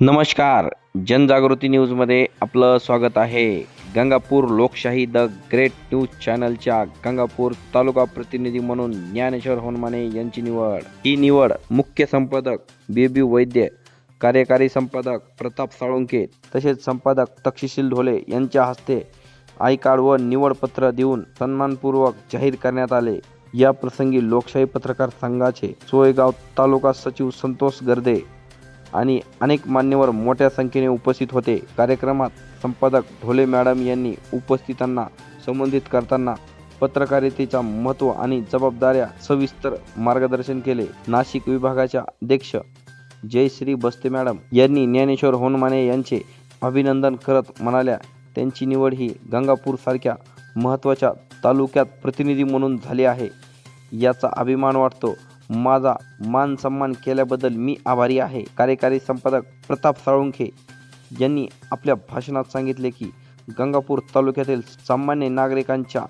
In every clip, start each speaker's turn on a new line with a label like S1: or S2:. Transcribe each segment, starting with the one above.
S1: नमस्कार जनजागृती न्यूजमध्ये आपलं स्वागत आहे. गंगापूर लोकशाही द ग्रेट न्यूज चॅनलच्या गंगापूर तालुका प्रतिनिधी म्हणून ज्ञानेश्वर होनमाने यांची निवड. ही निवड मुख्य संपादक बीबी वैद्य कार्यकारी संपादक प्रताप साळुंके तसेच संपादक तक्षशील ढोले यांच्या हस्ते आय कार्ड व निवडपत्र देऊन सन्मानपूर्वक जाहीर करण्यात आले. या प्रसंगी लोकशाही पत्रकार संघाचे सोयगाव तालुका सचिव संतोष गर्दे आणि अनेक मान्यवर मोठ्या संख्येने उपस्थित होते. कार्यक्रमात संपादक ढोले मॅडम यांनी उपस्थितांना संबोधित करताना पत्रकारितेच्या महत्त्व आणि जबाबदाऱ्या सविस्तर मार्गदर्शन केले. नाशिक विभागाच्या अध्यक्ष जयश्री बस्ते मॅडम यांनी ज्ञानेश्वर होनमाने यांचे अभिनंदन करत म्हणाल्या त्यांची निवड ही गंगापूरसारख्या महत्त्वाच्या तालुक्यात प्रतिनिधी म्हणून झाली आहे. याचा अभिमान वाटतो माझा मान सन्मान केल्याबद्दल मी आभारी आहे. कार्यकारी संपादक प्रताप साळुंखे यांनी आपल्या भाषणात सांगितले की गंगापूर तालुक्यातील सामान्य नागरिकांच्या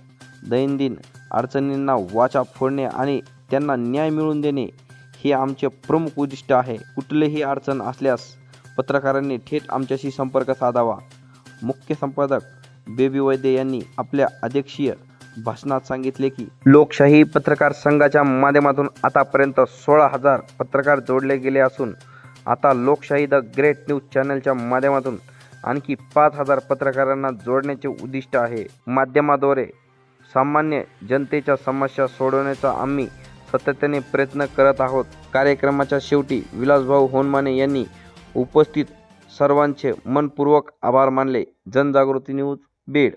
S1: दैनंदिन अडचणींना वाचा फोडणे आणि त्यांना न्याय मिळवून देणे हे आमचे प्रमुख उद्दिष्ट आहे. कुठलेही अडचण असल्यास पत्रकारांनी थेट आमच्याशी संपर्क साधावा. मुख्य संपादक बेबी वैद्य यांनी आपल्या अध्यक्षीय भाषणात सांगितले की लोकशाही पत्रकार संघाच्या माध्यमातून आतापर्यंत सोळा हजार पत्रकार जोडले गेले असून आता लोकशाही द ग्रेट न्यूज चॅनलच्या माध्यमातून आणखी पाच हजार पत्रकारांना जोडण्याचे उद्दिष्ट आहे. माध्यमाद्वारे सामान्य जनतेच्या समस्या सोडवण्याचा आम्ही सातत्याने प्रयत्न करत आहोत. कार्यक्रमाच्या शेवटी विलासभाऊ होनमाने यांनी उपस्थित सर्वांचे मनपूर्वक आभार मानले. जनजागृती न्यूज बीड.